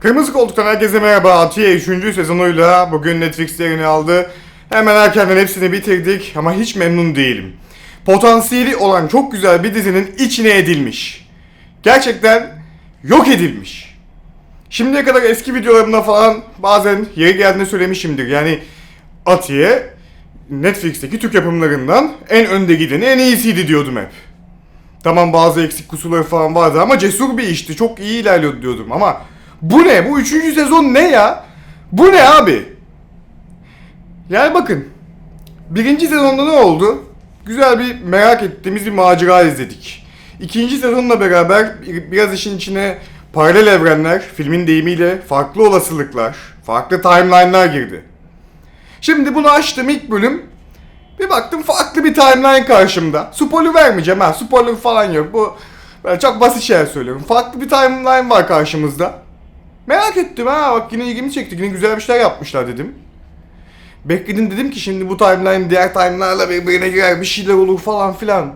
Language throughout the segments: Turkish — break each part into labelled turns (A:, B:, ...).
A: Kırmızı Koltuk'tan herkese merhaba. Atiye 3. sezonuyla bugün Netflix'te yerini aldı. Hemen erkenden hepsini bitirdik ama hiç memnun değilim. Potansiyeli olan çok güzel bir dizinin içine edilmiş. Gerçekten yok edilmiş. Şimdiye kadar eski videolarımda falan bazen yeri geldiğinde söylemişimdir. Yani Atiye Netflix'teki Türk yapımlarından en önde gideni en iyisiydi diyordum hep. Tamam bazı eksik kusurları falan vardı ama cesur bir işti. Çok iyi ilerliyordu diyordum ama bu ne? Bu üçüncü sezon ne ya? Bu ne abi? Yani bakın. Birinci sezonda ne oldu? Güzel bir merak ettiğimiz bir macera izledik. İkinci sezonla beraber bir- biraz işin içine paralel evrenler, filmin deyimiyle farklı olasılıklar, farklı timeline'lar girdi. Şimdi bunu açtım ilk bölüm. Bir baktım farklı bir timeline karşımda. Spoiler vermeyeceğim ha. Spoiler falan yok. Bu ben çok basit şeyler söylüyorum. Farklı bir timeline var karşımızda. Merak ettim ha bak yine ilgimi çekti. Yine güzel bir şeyler yapmışlar dedim. Bekledim dedim ki şimdi bu timeline diğer timeline'larla birbirine girer bir şeyler olur falan filan.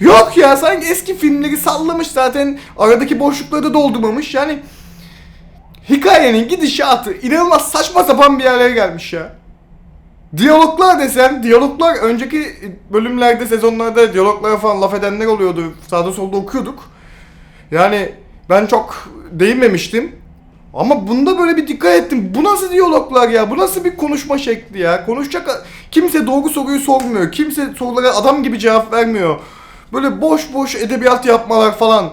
A: Yok ya sanki eski filmleri sallamış zaten aradaki boşlukları da doldurmamış yani hikayenin gidişatı inanılmaz saçma sapan bir yerlere gelmiş ya. Diyaloglar desem, diyaloglar önceki bölümlerde, sezonlarda diyaloglara falan laf edenler oluyordu. Sağda solda okuyorduk. Yani ben çok değinmemiştim. Ama bunda böyle bir dikkat ettim. Bu nasıl diyaloglar ya? Bu nasıl bir konuşma şekli ya? Konuşacak kimse doğru soruyu sormuyor. Kimse sorulara adam gibi cevap vermiyor. Böyle boş boş edebiyat yapmalar falan.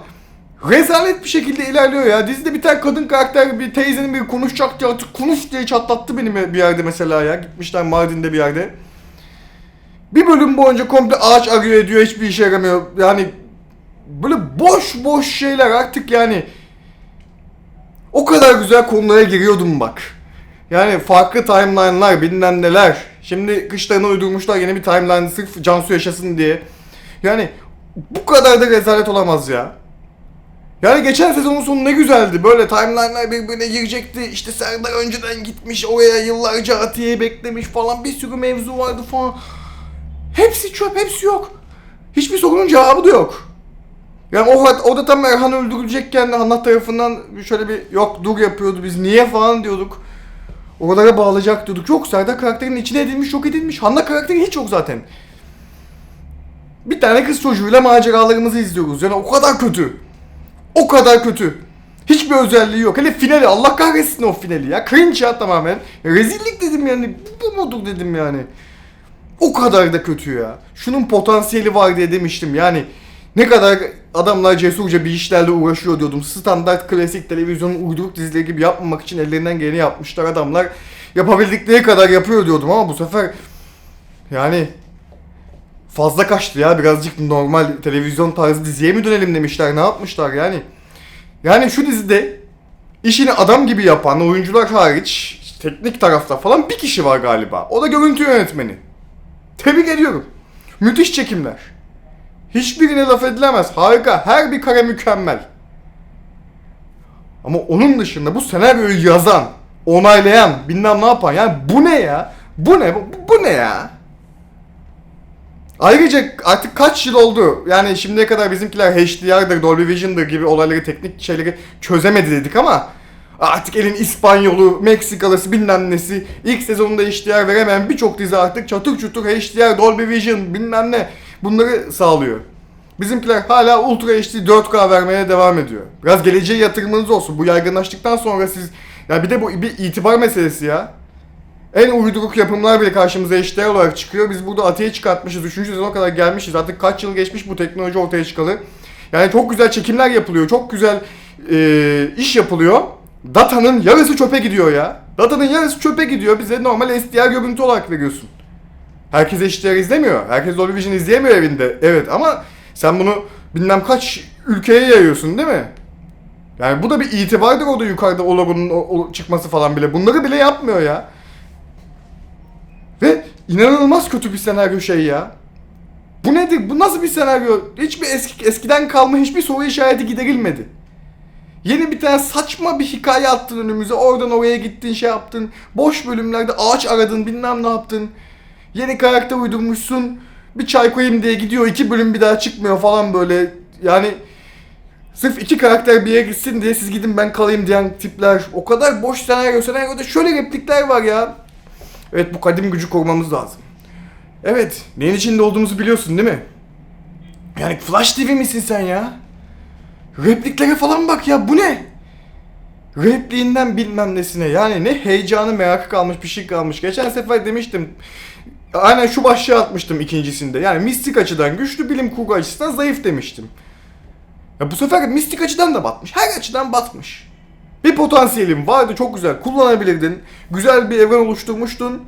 A: Rezalet bir şekilde ilerliyor ya. Dizide bir tane kadın karakter bir teyzenin bir konuşacak diye artık konuş diye çatlattı beni bir yerde mesela ya. Gitmişler Mardin'de bir yerde. Bir bölüm boyunca komple ağaç arıyor ediyor hiçbir işe yaramıyor. Yani böyle boş boş şeyler artık yani. O kadar güzel konulara giriyordum bak. Yani farklı timeline'lar bilmem neler. Şimdi kışlarına uydurmuşlar yeni bir timeline sırf Cansu yaşasın diye. Yani bu kadar da rezalet olamaz ya. Yani geçen sezonun sonu ne güzeldi. Böyle timeline'lar birbirine girecekti. İşte Serdar önceden gitmiş oraya yıllarca Atiye'yi beklemiş falan. Bir sürü mevzu vardı falan. Hepsi çöp, hepsi yok. Hiçbir sorunun cevabı da yok. Yani o orada tam Erhan öldürülecekken Allah tarafından şöyle bir yok dur yapıyordu biz niye falan diyorduk. Oralara bağlayacak diyorduk. Yok Serdar karakterinin içine edilmiş yok edilmiş. Hanna karakteri hiç yok zaten. Bir tane kız çocuğuyla maceralarımızı izliyoruz. Yani o kadar kötü. O kadar kötü. Hiçbir özelliği yok. Hele finali Allah kahretsin o finali ya. Cringe ya tamamen. Rezillik dedim yani. Bu mudur dedim yani. O kadar da kötü ya. Şunun potansiyeli var diye demiştim yani. Ne kadar adamlar cesurca bir işlerle uğraşıyor diyordum. Standart klasik televizyonun uyduruk dizileri gibi yapmamak için ellerinden geleni yapmışlar adamlar. Yapabildikleri kadar yapıyor diyordum ama bu sefer yani fazla kaçtı ya birazcık normal televizyon tarzı diziye mi dönelim demişler ne yapmışlar yani. Yani şu dizide işini adam gibi yapan oyuncular hariç teknik tarafta falan bir kişi var galiba. O da görüntü yönetmeni. Tebrik ediyorum. Müthiş çekimler. Hiçbirine laf edilemez. Harika. Her bir kare mükemmel. Ama onun dışında bu senaryoyu yazan, onaylayan, bilmem ne yapan yani bu ne ya? Bu ne? Bu, bu ne ya? Ayrıca artık kaç yıl oldu? Yani şimdiye kadar bizimkiler HDR'dır, Dolby Vision'dır gibi olayları, teknik şeyleri çözemedi dedik ama artık elin İspanyolu, Meksikalısı bilmem nesi ilk sezonunda HDR veremeyen birçok dizi artık çatır çutur HDR, Dolby Vision bilmem ne bunları sağlıyor. Bizimkiler hala Ultra HD 4K vermeye devam ediyor. Biraz geleceğe yatırımınız olsun. Bu yaygınlaştıktan sonra siz... Ya bir de bu bir itibar meselesi ya. En uyduruk yapımlar bile karşımıza HDR olarak çıkıyor. Biz burada Atiye çıkartmışız. 3. sezona kadar gelmişiz. Artık kaç yıl geçmiş bu teknoloji ortaya çıkalı. Yani çok güzel çekimler yapılıyor. Çok güzel e, iş yapılıyor. Datanın yarısı çöpe gidiyor ya. Datanın yarısı çöpe gidiyor. Bize normal SDR görüntü olarak veriyorsun. Herkes HDR izlemiyor. Herkes Dolby Vision izleyemiyor evinde. Evet ama sen bunu bilmem kaç ülkeye yayıyorsun değil mi? Yani bu da bir itibardır o da yukarıda o logonun o- o çıkması falan bile. Bunları bile yapmıyor ya. Ve inanılmaz kötü bir senaryo şey ya. Bu nedir? Bu nasıl bir senaryo? Hiçbir eski, eskiden kalma hiçbir soru işareti giderilmedi. Yeni bir tane saçma bir hikaye attın önümüze. Oradan oraya gittin şey yaptın. Boş bölümlerde ağaç aradın bilmem ne yaptın. Yeni karakter uydurmuşsun. Bir çay koyayım diye gidiyor. iki bölüm bir daha çıkmıyor falan böyle. Yani Sırf iki karakter bir yere gitsin diye siz gidin ben kalayım diyen tipler. O kadar boş senaryo senaryoda şöyle replikler var ya. Evet bu kadim gücü korumamız lazım. Evet neyin içinde olduğumuzu biliyorsun değil mi? Yani Flash TV misin sen ya? Repliklere falan bak ya bu ne? Repliğinden bilmem nesine yani ne heyecanı merakı kalmış bir şey kalmış. Geçen sefer demiştim aynen şu başlığı atmıştım ikincisinde. Yani mistik açıdan güçlü bilim kurgu açısından zayıf demiştim. Ya bu sefer mistik açıdan da batmış. Her açıdan batmış. Bir potansiyelin vardı çok güzel kullanabilirdin. Güzel bir evren oluşturmuştun.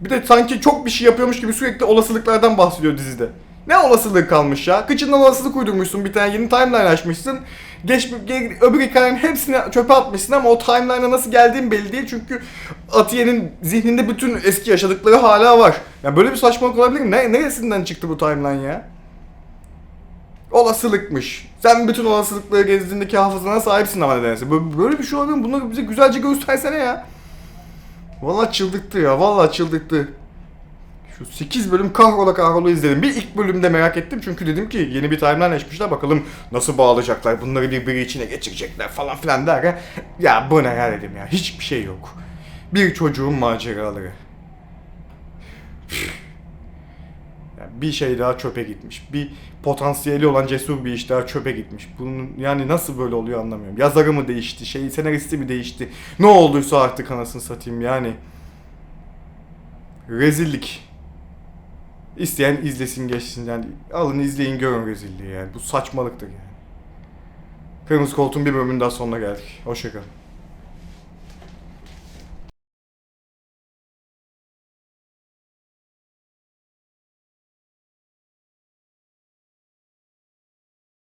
A: Bir de sanki çok bir şey yapıyormuş gibi sürekli olasılıklardan bahsediyor dizide. Ne olasılık kalmış ya? Kıçından olasılık uydurmuşsun bir tane yeni timeline açmışsın. Geç, ge- öbür hikayenin hepsini çöpe atmışsın ama o timeline'a nasıl geldiğin belli değil çünkü Atiye'nin zihninde bütün eski yaşadıkları hala var. Ya böyle bir saçmalık olabilir mi? Ne, neresinden çıktı bu timeline ya? Olasılıkmış. Sen bütün olasılıkları gezdiğindeki hafızana sahipsin ama nedense. Böyle, bir şey olabilir mi? Bunları bize güzelce göstersene ya. Vallahi çıldırttı ya. Vallahi çıldırttı. Şu 8 bölüm kahrola kahrola izledim. Bir ilk bölümde merak ettim çünkü dedim ki yeni bir timeline açmışlar bakalım nasıl bağlayacaklar. Bunları birbiri içine geçirecekler falan filan derken ya bu ne ya dedim ya. Hiçbir şey yok. Bir çocuğun maceraları. Bir şey daha çöpe gitmiş. Bir potansiyeli olan cesur bir iş daha çöpe gitmiş. Bunun yani nasıl böyle oluyor anlamıyorum. Yazarı mı değişti, şey senaristi mi değişti? Ne olduysa artık anasını satayım yani. Rezillik. İsteyen izlesin geçsin yani. Alın izleyin görün rezilliği yani. Bu saçmalıktır yani. Kırmızı Koltuğun bir bölümünün daha sonuna geldik. Hoşçakalın.